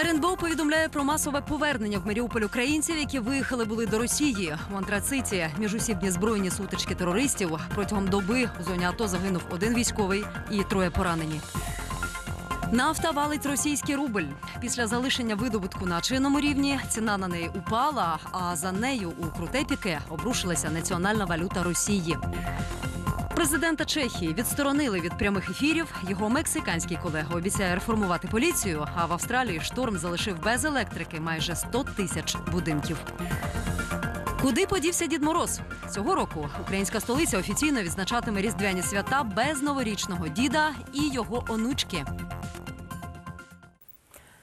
РНБО повідомляє про масове повернення в Маріуполь українців, які виїхали були до Росії. У антрациті міжусібні збройні сутички терористів протягом доби у зоні АТО загинув один військовий і троє поранені. Нафта валить російський рубль. Після залишення видобутку на чинному рівні ціна на неї упала, а за нею у круте піке обрушилася національна валюта Росії. Президента Чехії відсторонили від прямих ефірів. Його мексиканський колега обіцяє реформувати поліцію. А в Австралії шторм залишив без електрики майже 100 тисяч будинків. Куди подівся Дід Мороз? Цього року українська столиця офіційно відзначатиме різдвяні свята без новорічного діда і його онучки.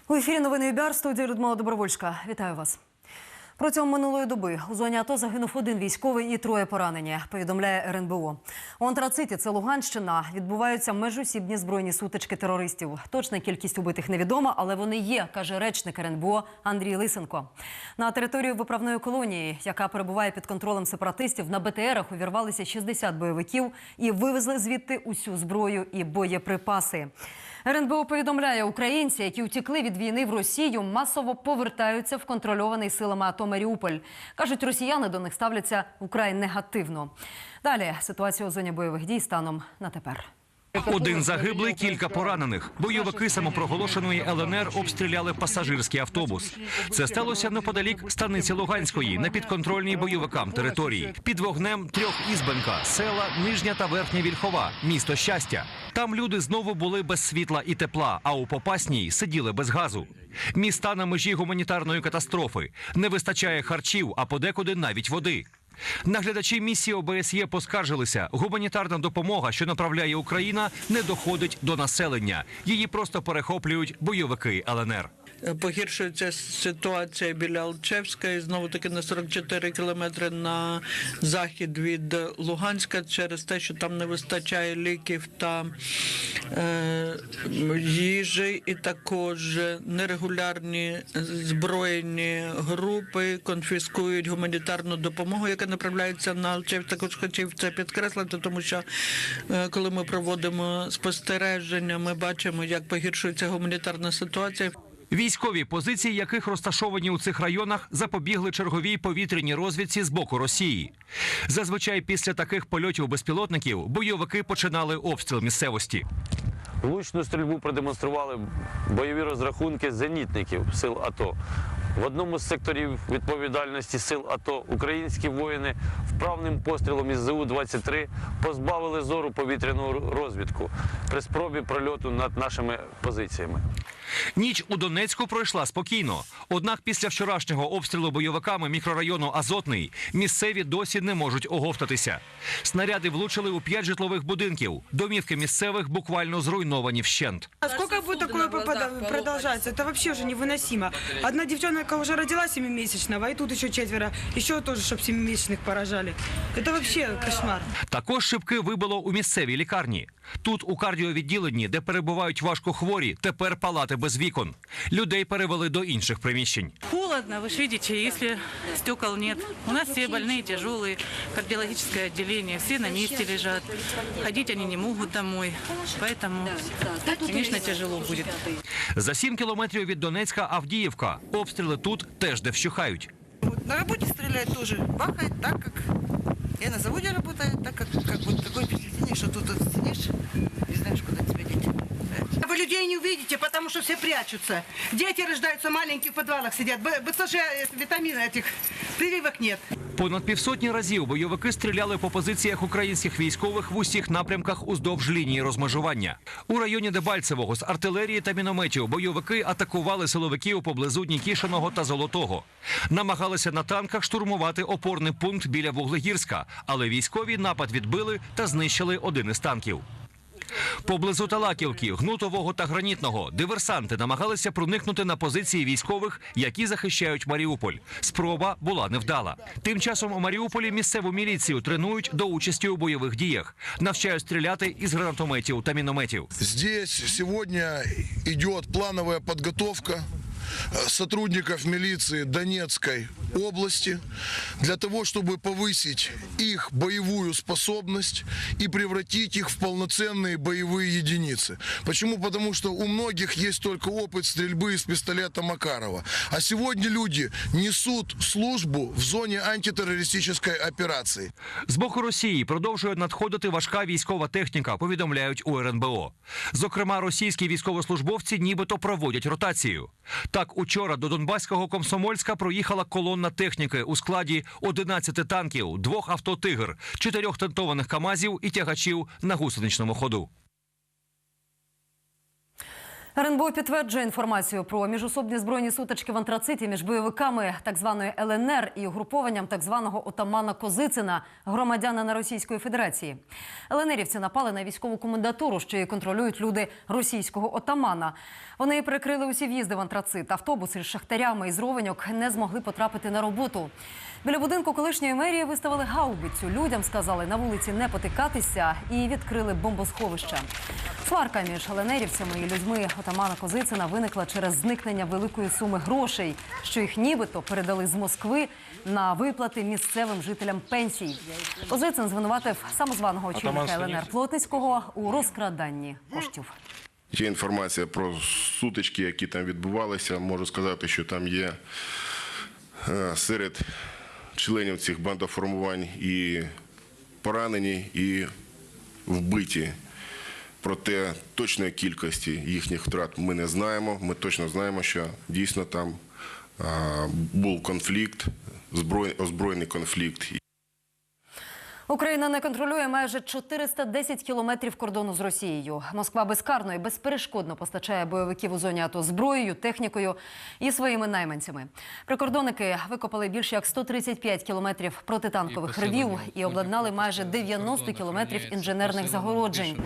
У ефірі новини ЮБІАР, студія Людмила Добровольська. Вітаю вас. Протягом минулої доби у зоні АТО загинув один військовий і троє поранені. Повідомляє РНБО. У Антрацити, це Луганщина, відбуваються межосібні збройні сутички терористів. Точна кількість убитих невідома, але вони є, каже речник РНБО Андрій Лисенко. На територію виправної колонії, яка перебуває під контролем сепаратистів, на БТРах увірвалися 60 бойовиків і вивезли звідти усю зброю і боєприпаси. РНБО повідомляє, українці, які втекли від війни в Росію, масово повертаються в контрольований силами АТО Маріуполь. кажуть, росіяни до них ставляться вкрай негативно. Далі ситуація у зоні бойових дій станом на тепер. Один загиблий, кілька поранених. Бойовики самопроголошеної ЛНР обстріляли пасажирський автобус. Це сталося неподалік станиці Луганської на підконтрольній бойовикам території. Під вогнем трьох ізбенка, села Нижня та Верхня Вільхова, місто щастя. Там люди знову були без світла і тепла, а у Попасній сиділи без газу. Міста на межі гуманітарної катастрофи. Не вистачає харчів, а подекуди навіть води. Наглядачі місії ОБСЄ поскаржилися. Гуманітарна допомога, що направляє Україна, не доходить до населення. Її просто перехоплюють бойовики ЛНР. Погіршується ситуація біля Алчевська і знову таки на 44 кілометри на захід від Луганська через те, що там не вистачає ліків та е, їжі, і також нерегулярні збройні групи конфіскують гуманітарну допомогу, яка направляється на Алчевськ. Також хотів це підкреслити, тому що е, коли ми проводимо спостереження, ми бачимо, як погіршується гуманітарна ситуація. Військові позиції, яких розташовані у цих районах, запобігли черговій повітряній розвідці з боку Росії. Зазвичай після таких польотів безпілотників бойовики починали обстріл місцевості. Влучну стрільбу продемонстрували бойові розрахунки зенітників сил АТО. В одному з секторів відповідальності сил АТО українські воїни вправним пострілом із ЗУ-23 позбавили зору повітряну розвідку при спробі прольоту над нашими позиціями. Ніч у Донецьку пройшла спокійно. Однак після вчорашнього обстрілу бойовиками мікрорайону Азотний місцеві досі не можуть оговтатися. Снаряди влучили у п'ять житлових будинків. Домівки місцевих буквально зруйновані вщент. А сколько будет такое попада- продолжаться? Это вообще уже невыносимо. Одна девчонка уже родила семимесячного, и тут еще четверо. Еще тоже, чтобы семимесячных поражали. Это вообще кошмар. Також шибки вибило у місцевій лікарні. Тут, у кардіовідділенні, де перебувають важкохворі, тепер палати без вікон. Людей перевели до інших приміщень. Холодно, вы же видите, если стекол нет. У нас все больные, тяжелые, кардиологическое отделение, все на месте лежат. Ходить они не могут домой, поэтому, конечно, тяжело будет. За сім кілометрів від Донецька Авдіївка. Обстріли тут теж не вщухають. Вот на работе стреляет тоже. Бахает так, как я на заводе работаю, так как, как вот такое что тут от сидишь, не знаєш, куди тебе деть. Да. Вы людей не увидите, потому что все прячутся. Дети рождаются маленькие в подвалах сидят. Б- БЦЖ, э, витамина этих прививок нет. Понад півсотні разів бойовики стріляли по позиціях українських військових в усіх напрямках уздовж лінії розмежування. У районі Дебальцевого з артилерії та мінометів бойовики атакували силовиків поблизу Нікішиного та Золотого. Намагалися на танках штурмувати опорний пункт біля Вуглегірська, але військові напад відбили та знищили один із танків. Поблизу Талаківки, Гнутового та Гранітного диверсанти намагалися проникнути на позиції військових, які захищають Маріуполь. Спроба була невдала. Тим часом у Маріуполі місцеву міліцію тренують до участі у бойових діях, навчають стріляти із гранатометів та мінометів. Здесь сьогодні йде планова подготовка э, сотрудников милиции Донецкой области для того, чтобы повысить их боевую способность и превратить их в полноценные боевые единицы. Почему? Потому что у многих есть только опыт стрельбы из пистолета Макарова. А сегодня люди несут службу в зоне антитеррористической операции. З боку Росії продовжує надходити важка військова техніка, повідомляють у РНБО. Зокрема, російські військовослужбовці нібито проводять ротацію. Так, учора до Донбаського Комсомольська проїхала колонна техніки у складі 11 танків, двох авто «Тигр», чотирьох тентованих КАМАЗів і тягачів на гусеничному ходу. РНБО підтверджує інформацію про міжособні збройні сутички в антрациті між бойовиками так званої ЛНР і угрупованням так званого отамана Козицина, громадянина Російської Федерації. ЛНРівці напали на військову комендатуру, що її контролюють люди російського отамана. Вони перекрили усі в'їзди в антрацит. Автобуси з шахтарями із Ровеньок не змогли потрапити на роботу. Біля будинку колишньої мерії виставили гаубицю. Людям сказали на вулиці не потикатися і відкрили бомбосховища. Сварка між ленерівцями і людьми отамана Козицина виникла через зникнення великої суми грошей, що їх нібито передали з Москви на виплати місцевим жителям пенсій. Козицин звинуватив самозваного очільника ЛНР Плотницького у розкраданні коштів. Є інформація про сутички, які там відбувалися. Можу сказати, що там є е, серед членів цих бандоформувань і поранені, і вбиті. Проте точної кількості їхніх втрат ми не знаємо. Ми точно знаємо, що дійсно там був конфлікт, озброєний конфлікт. Україна не контролює майже 410 кілометрів кордону з Росією. Москва безкарно і безперешкодно постачає бойовиків у зоні АТО зброєю, технікою і своїми найманцями. Прикордонники викопали більше як 135 кілометрів протитанкових ревів і обладнали майже 90 кілометрів інженерних загороджень.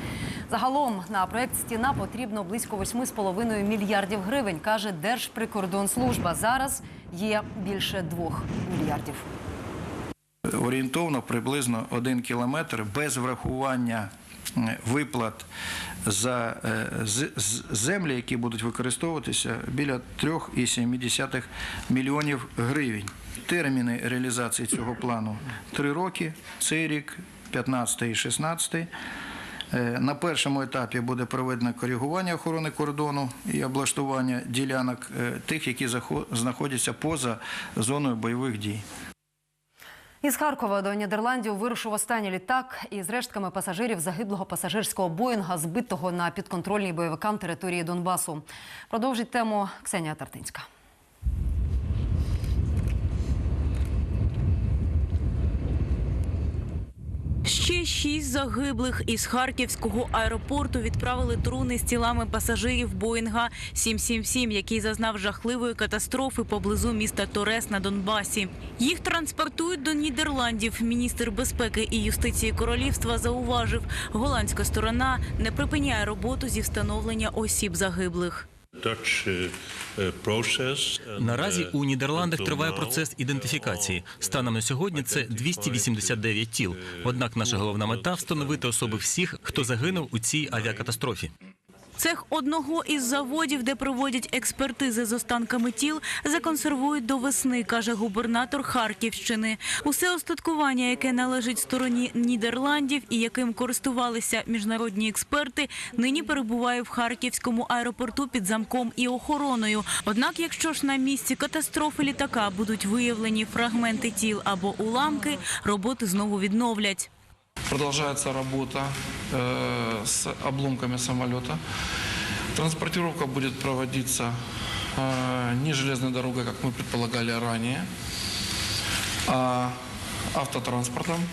Загалом на проект стіна потрібно близько 8,5 мільярдів гривень, каже Держприкордонслужба. Зараз є більше 2 мільярдів. Орієнтовно приблизно один кілометр без врахування е, виплат за е, землі, які будуть використовуватися біля 3,7 мільйонів гривень. Терміни реалізації цього плану три роки. Цей рік, 15 і 16. Е, На першому етапі буде проведено коригування охорони кордону і облаштування ділянок тих, які знаходяться поза зоною бойових дій. Із Харкова до Нідерландів вирушив останній літак із рештками пасажирів загиблого пасажирського Боїнга, збитого на підконтрольній бойовикам території Донбасу. Продовжить тему Ксенія Тартинська. Ще шість загиблих із харківського аеропорту відправили труни з тілами пасажирів Боїнга 777, який зазнав жахливої катастрофи поблизу міста Торес на Донбасі. Їх транспортують до Нідерландів. Міністр безпеки і юстиції королівства зауважив, голландська сторона не припиняє роботу зі встановлення осіб загиблих. Наразі у Нідерландах триває процес ідентифікації. Станом на сьогодні це 289 тіл. Однак наша головна мета встановити особи всіх, хто загинув у цій авіакатастрофі. Цех одного із заводів, де проводять експертизи з останками тіл, законсервують до весни, каже губернатор Харківщини. Усе остаткування, яке належить стороні Нідерландів і яким користувалися міжнародні експерти, нині перебуває в харківському аеропорту під замком і охороною. Однак, якщо ж на місці катастрофи літака будуть виявлені фрагменти тіл або уламки, роботи знову відновлять. Продолжается работа э, с обломками самолета. Транспортировка будет проводиться э, не железной дорогой, как мы предполагали ранее, а автотранспортом.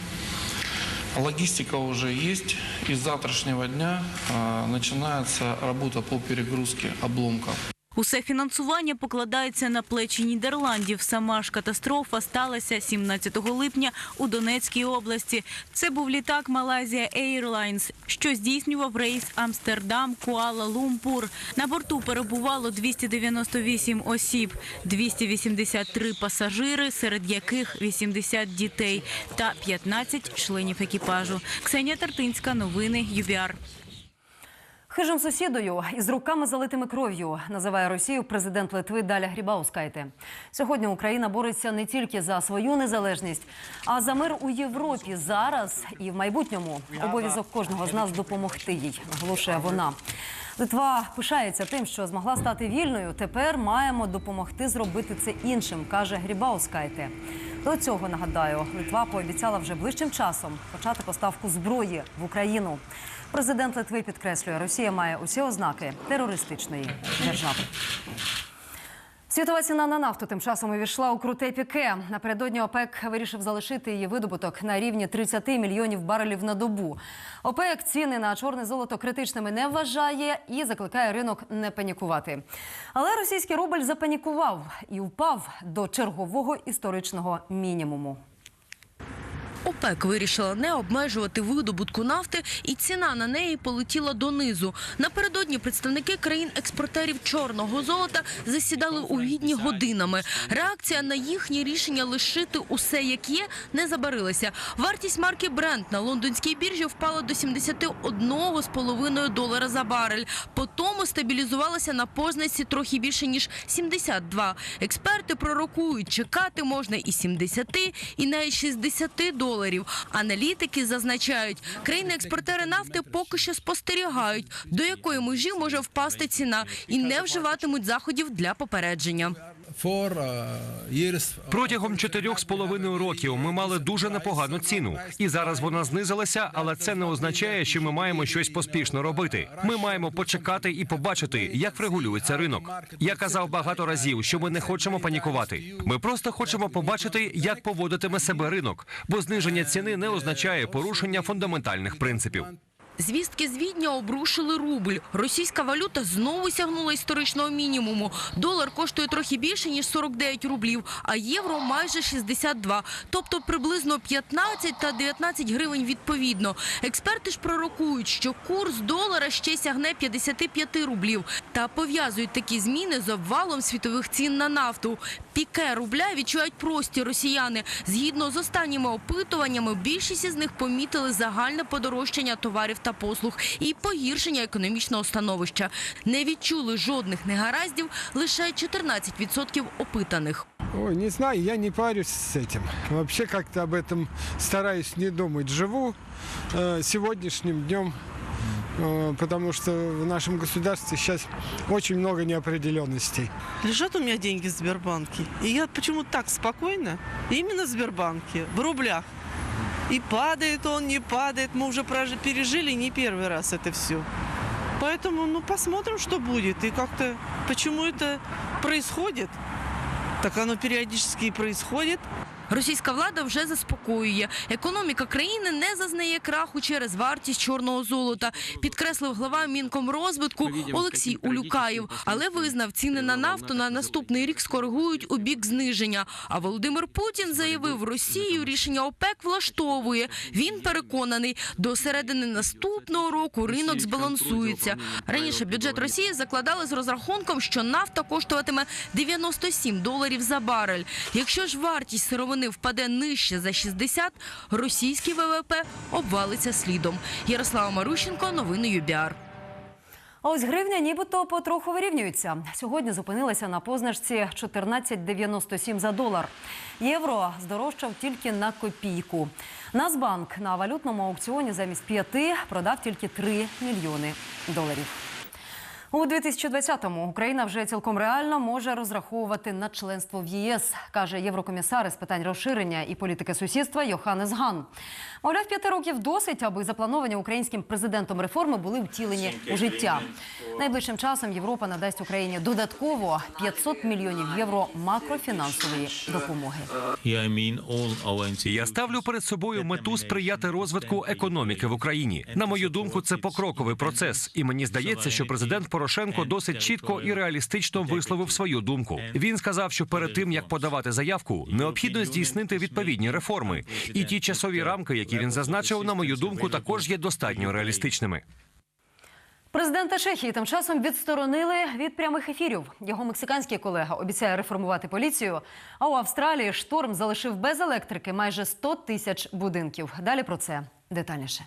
Логистика уже есть. И с завтрашнего дня э, начинается работа по перегрузке обломков. Усе фінансування покладається на плечі Нідерландів. Сама ж катастрофа сталася 17 липня у Донецькій області. Це був літак Malaysia Airlines, що здійснював рейс Амстердам-Куала-Лумпур. На борту перебувало 298 осіб, 283 пасажири, серед яких 80 дітей та 15 членів екіпажу. Ксенія Тартинська, новини ЮБІАР. Хижим сусідою із руками залитими кров'ю називає Росію президент Литви Даля Грібаускайте. Сьогодні Україна бореться не тільки за свою незалежність, а за мир у Європі зараз і в майбутньому. Обов'язок кожного з нас допомогти їй, наголошує вона. Литва пишається тим, що змогла стати вільною. Тепер маємо допомогти зробити це іншим, каже Грібаускайте. До цього нагадаю, Литва пообіцяла вже ближчим часом почати поставку зброї в Україну. Президент Литви підкреслює, Росія має усі ознаки терористичної держави. Світова ціна на нафту тим часом увійшла у круте піке. Напередодні ОПЕК вирішив залишити її видобуток на рівні 30 мільйонів барелів на добу. ОПЕК ціни на чорне золото критичними не вважає і закликає ринок не панікувати. Але російський рубль запанікував і впав до чергового історичного мінімуму. ОПЕК вирішила не обмежувати видобутку нафти, і ціна на неї полетіла донизу. Напередодні представники країн-експортерів чорного золота засідали у відні годинами. Реакція на їхнє рішення лишити усе як є не забарилася. Вартість марки Brent на лондонській біржі впала до 71,5 долара за барель. Потім стабілізувалася на позначці трохи більше ніж 72. Експерти пророкують, чекати можна і 70, і навіть 60 доларів. Аналітики зазначають, країни-експортери нафти поки що спостерігають, до якої межі може впасти ціна, і не вживатимуть заходів для попередження. Протягом чотирьох з половиною років ми мали дуже непогану ціну, і зараз вона знизилася, але це не означає, що ми маємо щось поспішно робити. Ми маємо почекати і побачити, як врегулюється ринок. Я казав багато разів, що ми не хочемо панікувати. Ми просто хочемо побачити, як поводитиме себе ринок, бо зниження ціни не означає порушення фундаментальних принципів. Звістки з Відня обрушили рубль. Російська валюта знову сягнула історичного мінімуму. Долар коштує трохи більше, ніж 49 рублів, а євро майже 62, тобто приблизно 15 та 19 гривень відповідно. Експерти ж пророкують, що курс долара ще сягне 55 рублів та пов'язують такі зміни з обвалом світових цін на нафту. Піке рубля відчувають прості росіяни. Згідно з останніми опитуваннями, більшість із них помітили загальне подорожчання товарів та послуг і погіршення економічного становища. Не відчули жодних негараздів лише 14% опитаних. Ой, не знаю, я не парюсь с этим. Вообще как-то об этом стараюсь не думать. Живу э, сегодняшним днем, э, потому что в нашем государстве сейчас очень много неопределенностей. Лежат у меня деньги в Сбербанке. И я почему-то так спокойно, именно в Сбербанке, в рублях. И падает он, не падает. Мы уже прожи- пережили не первый раз это все. Поэтому, ну, посмотрим, что будет. И как-то, почему это происходит. Так оно периодически и происходит. Російська влада вже заспокоює. Економіка країни не зазнає краху через вартість чорного золота, підкреслив глава Мінкомрозвитку Олексій Улюкаєв. Але визнав, ціни на нафту на наступний рік скоригують у бік зниження. А Володимир Путін заявив, Росію рішення ОПЕК влаштовує. Він переконаний, до середини наступного року ринок збалансується. Раніше бюджет Росії закладали з розрахунком, що нафта коштуватиме 97 доларів за барель. Якщо ж вартість сировини впаде нижче за 60, російський ВВП обвалиться слідом. Ярослава Марущенко, новини ЮБІАР. Ось гривня нібито потроху вирівнюється. Сьогодні зупинилася на позначці 14,97 за долар. Євро здорожчав тільки на копійку. Нацбанк на валютному аукціоні замість п'яти продав тільки 3 мільйони доларів. У 2020-му Україна вже цілком реально може розраховувати на членство в ЄС, каже єврокомісар з питань розширення і політики сусідства Йоханнес Ган. Мовляв, п'яти років досить, аби заплановані українським президентом реформи були втілені у життя. Найближчим часом Європа надасть Україні додатково 500 мільйонів євро макрофінансової допомоги. Я ставлю перед собою мету сприяти розвитку економіки в Україні. На мою думку, це покроковий процес, і мені здається, що президент Порошенко досить чітко і реалістично висловив свою думку. Він сказав, що перед тим як подавати заявку, необхідно здійснити відповідні реформи, і ті часові рамки, які він зазначив, на мою думку, також є достатньо реалістичними. Президента Чехії тим часом відсторонили від прямих ефірів. Його мексиканський колега обіцяє реформувати поліцію. А у Австралії шторм залишив без електрики майже 100 тисяч будинків. Далі про це детальніше.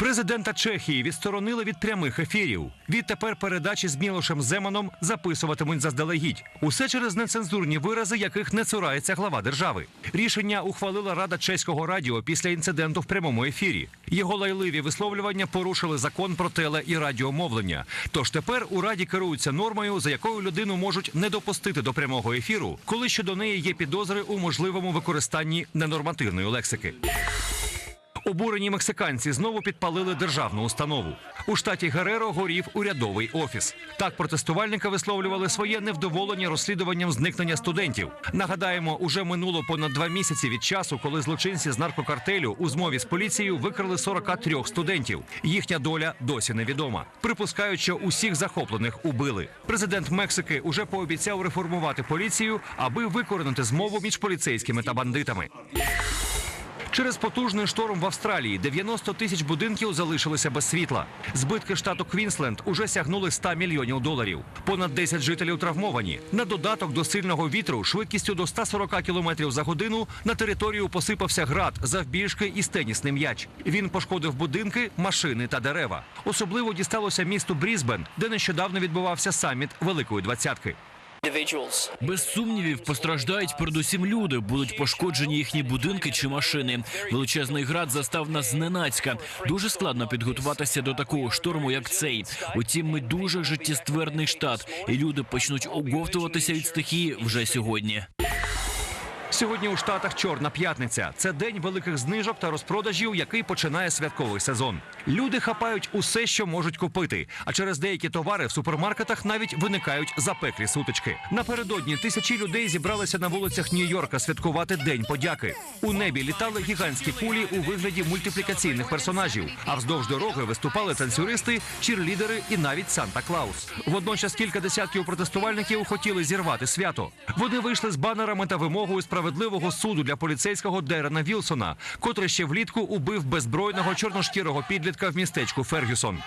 Президента Чехії відсторонили від прямих ефірів. Відтепер передачі з Мілошем Земаном записуватимуть заздалегідь. Усе через нецензурні вирази, яких не цурається глава держави. Рішення ухвалила Рада чеського радіо після інциденту в прямому ефірі. Його лайливі висловлювання порушили закон про теле і радіомовлення. Тож тепер у раді керуються нормою, за якою людину можуть не допустити до прямого ефіру, коли щодо неї є підозри у можливому використанні ненормативної лексики. Обурені мексиканці знову підпалили державну установу. У штаті Гереро горів урядовий офіс. Так протестувальники висловлювали своє невдоволення розслідуванням зникнення студентів. Нагадаємо, уже минуло понад два місяці від часу, коли злочинці з наркокартелю у змові з поліцією викрали 43 студентів. Їхня доля досі невідома. Припускають, що усіх захоплених убили. Президент Мексики уже пообіцяв реформувати поліцію, аби викоренити змову між поліцейськими та бандитами. Через потужний шторм в Австралії 90 тисяч будинків залишилися без світла. Збитки штату Квінсленд уже сягнули 100 мільйонів доларів. Понад 10 жителів травмовані. На додаток до сильного вітру швидкістю до 140 км за годину на територію посипався град завбільшки із тенісний м'яч. Він пошкодив будинки, машини та дерева. Особливо дісталося місту Брізбен, де нещодавно відбувався саміт Великої двадцятки. Без сумнівів постраждають передусім люди, будуть пошкоджені їхні будинки чи машини. Величезний град застав нас зненацька. Дуже складно підготуватися до такого шторму, як цей. Утім, ми дуже життєстверний штат, і люди почнуть оговтуватися від стихії вже сьогодні. Сьогодні у штатах Чорна п'ятниця. Це день великих знижок та розпродажів, який починає святковий сезон. Люди хапають усе, що можуть купити. А через деякі товари в супермаркетах навіть виникають запеклі сутички. Напередодні тисячі людей зібралися на вулицях Нью-Йорка святкувати День подяки. У небі літали гігантські кулі у вигляді мультиплікаційних персонажів. А вздовж дороги виступали танцюристи, чірлідери і навіть Санта Клаус. Водночас кілька десятків протестувальників хотіли зірвати свято. Вони вийшли з банерами та вимогою справедливого суду для поліцейського Дерена Вілсона, котрий ще влітку убив беззбройного чорношкірого підлітка в містечку Фергюсон.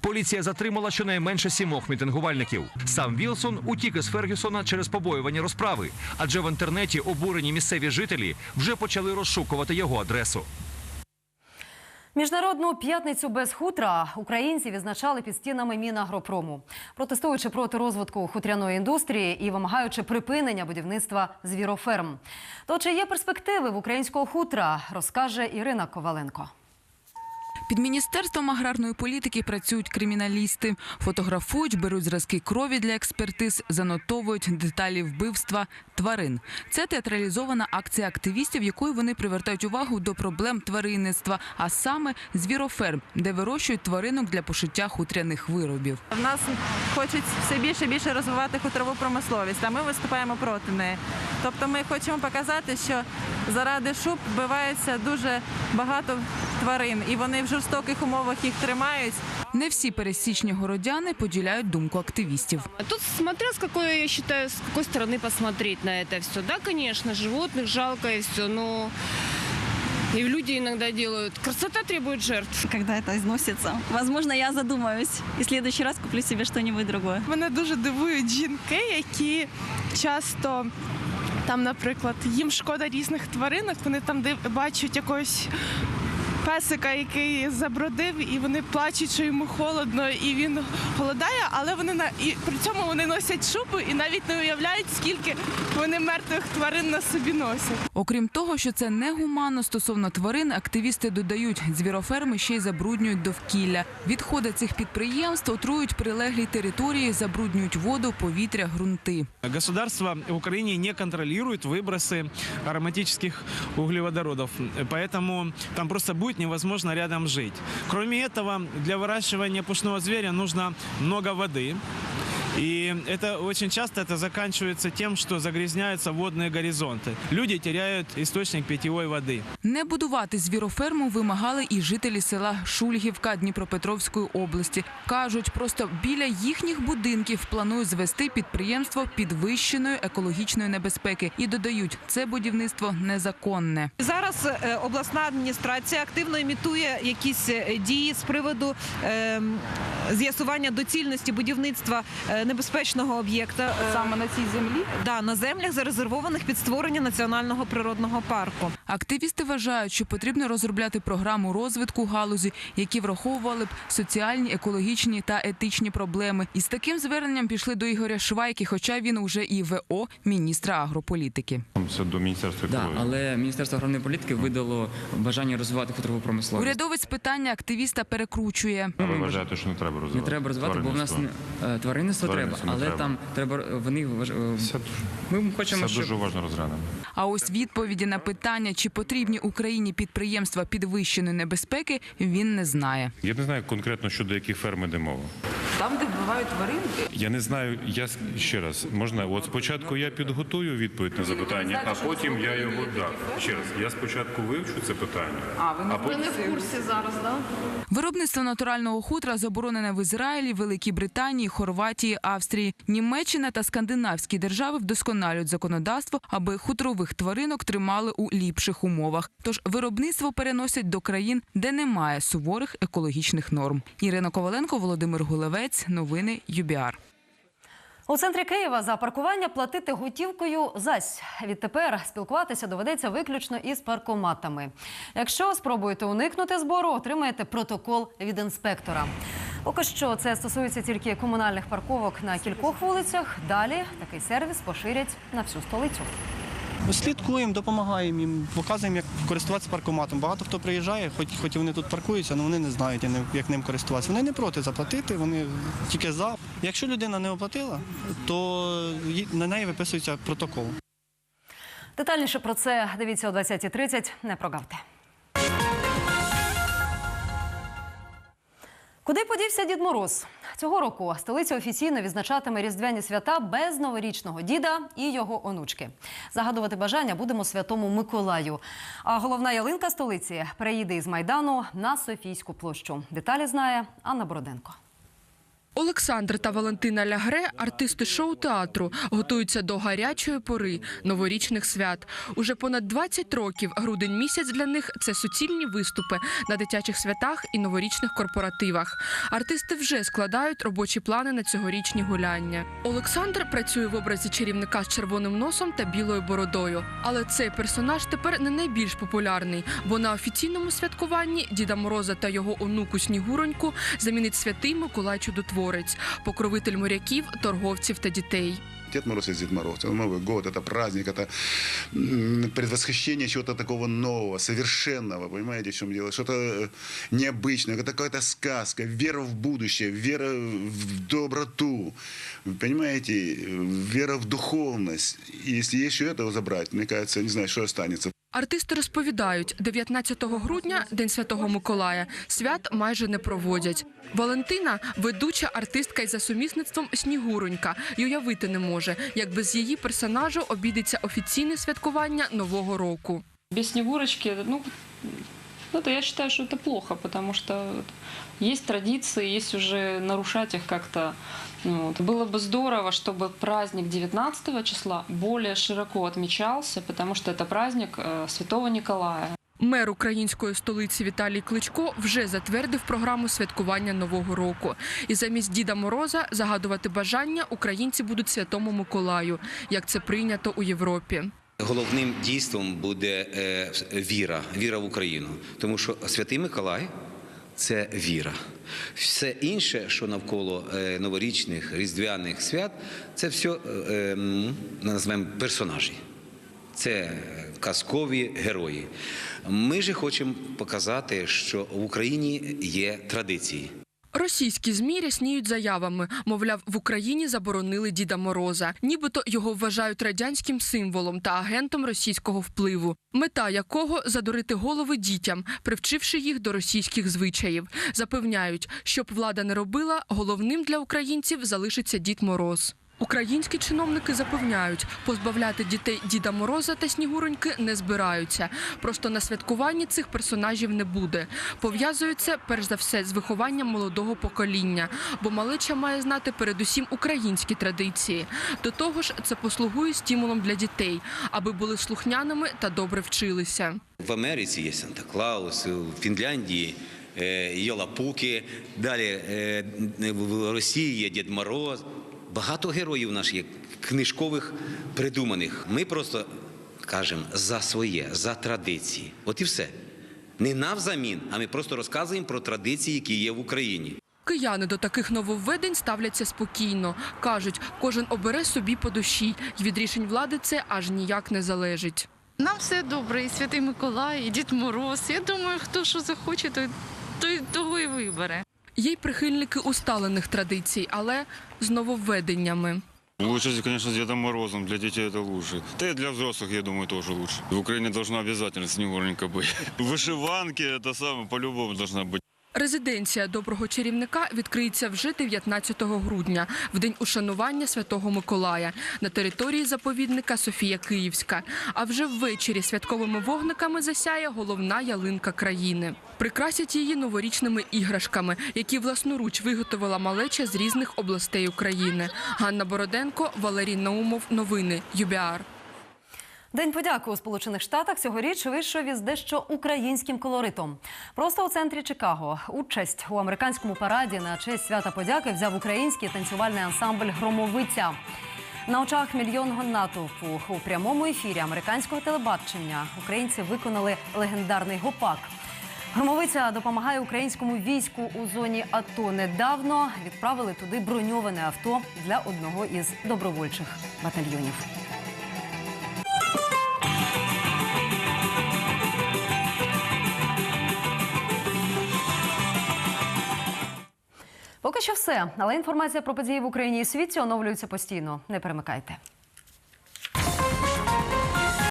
Поліція затримала щонайменше сімох мітингувальників. Сам Вілсон утік із Фергюсона через побоювання розправи, адже в інтернеті обурені місцеві жителі вже почали розшукувати його адресу. Міжнародну п'ятницю без хутра українці відзначали під стінами Мінагропрому, протестуючи проти розвитку хутряної індустрії і вимагаючи припинення будівництва звіроферм. То чи є перспективи в українського хутра, розкаже Ірина Коваленко. Під міністерством аграрної політики працюють криміналісти, фотографують, беруть зразки крові для експертиз, занотовують деталі вбивства тварин. Це театралізована акція активістів, якою вони привертають увагу до проблем тваринництва, а саме звіроферм, де вирощують тваринок для пошиття хутряних виробів. В нас хочуть все більше і більше розвивати хутрову промисловість, а ми виступаємо проти неї. Тобто ми хочемо показати, що заради шуб вбивається дуже багато тварин, і вони в жорстоких умовах їх тримають. Не всі пересічні городяни поділяють думку активістів. Тут смотря с какой, я считаю, с какой стороны посмотреть на это все. Да, конечно, животных жалко и все, но и люди иногда делают. Красота требует жертв. Когда это износится. Возможно, я задумаюсь и в следующий раз куплю себе что-нибудь другое. Мене дуже дивують жінки, які часто там, наприклад, їм шкода різних тваринок, вони там див- бачать якогось песика, який забродив, і вони плачуть, що йому холодно, і він голодає, але вони на і при цьому вони носять шубу і навіть не уявляють, скільки вони мертвих тварин на собі носять. Окрім того, що це негуманно стосовно тварин, активісти додають, звіроферми ще й забруднюють довкілля. Відходи цих підприємств отрують прилеглі території, забруднюють воду, повітря, ґрунти. Государство в Украине не контролирует выбросы ароматических углеводородов, поэтому там просто будет невозможно рядом жить. Кроме этого, для выращивания пушного зверя нужно много воды. И это очень часто это заканчивается тем, что загрязняются водные горизонты. Люди теряют источник питьевой воды. Не будувати звіроферму вимагали і жителі села Шульгівка Дніпропетровської області. Кажуть, просто біля їхніх будинків планують звести підприємство підвищеної екологічної небезпеки і додають, це будівництво незаконне. Зараз е, обласна адміністрація активно імітує якісь е, дії з приводу е, з'ясування доцільності будівництва е, небезпечного об'єкта саме на цій землі. Да, на землях зарезервованих під створення національного природного парку. Активісти вважають, що потрібно розробляти програму розвитку галузі, які враховували б соціальні, екологічні та етичні проблеми. І з таким зверненням пішли до Ігоря Швайки, хоча він уже і ВО міністра агрополітики. Це до міністерства Да, але Міністерство аграрної політики видало бажання розвивати хутрову промисловість. Урядовець питання активіста перекручує. А ви вважаєте, що не треба Не розвивати? треба розвивати, бо в нас Тваринництво? Е, треба, але треба. там треба вони вваж- е, Ми хочемо, Все щоб дуже уважно розглянемо. А ось відповіді на питання, чи потрібні Україні підприємства підвищеної небезпеки, він не знає. Я не знаю конкретно щодо яких ферм іде мова. Там, де вбивають тварин, Я не знаю, я с- ще раз можна. От спочатку я підготую відповідь на запитання, а потім я його дам. Ще раз, я спочатку вивчу це питання, а потім зараз, да? Виробництво натурального хутра заборонене в Ізраїлі, Великій Британії, Хорватії, Австрії. Німеччина та скандинавські держави вдосконалюють законодавство, аби хутрових тваринок тримали у ліпших умовах. Тож виробництво переносять до країн, де немає суворих екологічних норм. Ірина Коваленко, Володимир Гулевець. Новини ЮБІАР. У центрі Києва за паркування платити готівкою зась. Відтепер спілкуватися доведеться виключно із паркоматами. Якщо спробуєте уникнути збору, отримаєте протокол від інспектора. Поки що це стосується тільки комунальних парковок на кількох вулицях. Далі такий сервіс поширять на всю столицю. Слідкуємо, допомагаємо їм, показуємо, як користуватися паркоматом. Багато хто приїжджає, хоч, хоч вони тут паркуються, але вони не знають, як ним користуватися. Вони не проти заплатити, вони тільки за. Якщо людина не оплатила, то на неї виписується протокол. Детальніше про це дивіться о 20.30. Не прогавте. Куди подівся Дід Мороз? Цього року столиця офіційно відзначатиме різдвяні свята без новорічного діда і його онучки. Загадувати бажання будемо святому Миколаю. А головна ялинка столиці переїде із майдану на Софійську площу. Деталі знає Анна Бороденко. Олександр та Валентина Лягре, артисти шоу театру, готуються до гарячої пори новорічних свят. Уже понад 20 років грудень місяць для них це суцільні виступи на дитячих святах і новорічних корпоративах. Артисти вже складають робочі плани на цьогорічні гуляння. Олександр працює в образі чарівника з червоним носом та білою бородою. Але цей персонаж тепер не найбільш популярний, бо на офіційному святкуванні Діда Мороза та його онуку Снігуроньку замінить святий Миколай Чудотворець, покровитель моряків, торговців та дітей. Дед Мороз и Дед Мороз. Это Новый год, это праздник, это м, предвосхищение чего-то такого нового, совершенного, понимаете, в чем дело? Что-то э, необычное, это какая-то сказка, вера в будущее, вера в доброту, понимаете, вера в духовность. И если еще этого забрать, мне кажется, не знаю, что останется. Артисти розповідають, 19 грудня, День Святого Миколая, свят майже не проводять. Валентина ведуча артистка із за сумісництвом Снігуронька, й уявити не може, як без її персонажу обійдеться офіційне святкування Нового року. Без Снегурочки, ну, это я считаю, что это плохо, потому что есть традиции, есть уже нарушать их как-то. ну, вот. Было бы здорово, чтобы праздник 19 числа более широко отмечался, потому что это праздник э, Святого Николая. Мер української столиці Віталій Кличко вже затвердив програму святкування Нового року. І замість Діда Мороза загадувати бажання українці будуть святому Миколаю, як це прийнято у Європі. Головним дійством буде е, віра, віра в Україну, тому що Святий Миколай це віра. Все інше, що навколо е, новорічних різдвяних свят, це все е, е, назвемо персонажі. Це казкові герої. Ми же хочемо показати, що в Україні є традиції. Російські змі рясніють заявами, мовляв, в Україні заборонили Діда Мороза, нібито його вважають радянським символом та агентом російського впливу, мета якого задурити голови дітям, привчивши їх до російських звичаїв. Запевняють, щоб влада не робила, головним для українців залишиться Дід Мороз. Українські чиновники запевняють, позбавляти дітей Діда Мороза та Снігуроньки не збираються. Просто на святкуванні цих персонажів не буде. Пов'язують це перш за все з вихованням молодого покоління, бо малеча має знати передусім українські традиції. До того ж, це послугує стимулом для дітей, аби були слухняними та добре вчилися. В Америці є Санта-Клаус, в Фінляндії е, Йолапуки, далі е, в Росії є Дід Мороз. Багато героїв наших є книжкових придуманих. Ми просто кажемо за своє, за традиції. От і все. Не навзамін, а ми просто розказуємо про традиції, які є в Україні. Кияни до таких нововведень ставляться спокійно. Кажуть, кожен обере собі по душі, і від рішень влади це аж ніяк не залежить. Нам все добре, і Святий Миколай, і Дід Мороз. Я думаю, хто що захоче, той, той того і вибере. Є й прихильники усталених традицій, але з нововведеннями. Лучше, конечно, с Дедом Морозом. Для детей это лучше. Да и для взрослых, я думаю, тоже лучше. В Украине должна обязательно снегурненька быть. Вышиванки, это самое, по-любому должна быть. Резиденція доброго чарівника відкриється вже 19 грудня, в день ушанування Святого Миколая на території заповідника Софія Київська. А вже ввечері святковими вогниками засяє головна ялинка країни. Прикрасять її новорічними іграшками, які власноруч виготовила малеча з різних областей України. Ганна Бороденко, Валерій Наумов. Новини ЮБІАР. День подяки у Сполучених Штатах цьогоріч вийшов із дещо українським колоритом. Просто у центрі Чикаго участь у американському параді на честь свята подяки взяв український танцювальний ансамбль Громовиця. На очах мільйонного натовпу у прямому ефірі американського телебачення українці виконали легендарний гопак. Громовиця допомагає українському війську у зоні АТО. Недавно відправили туди броньоване авто для одного із добровольчих батальйонів. Поки що все, але інформація про події в Україні і світі оновлюється постійно. Не перемикайте.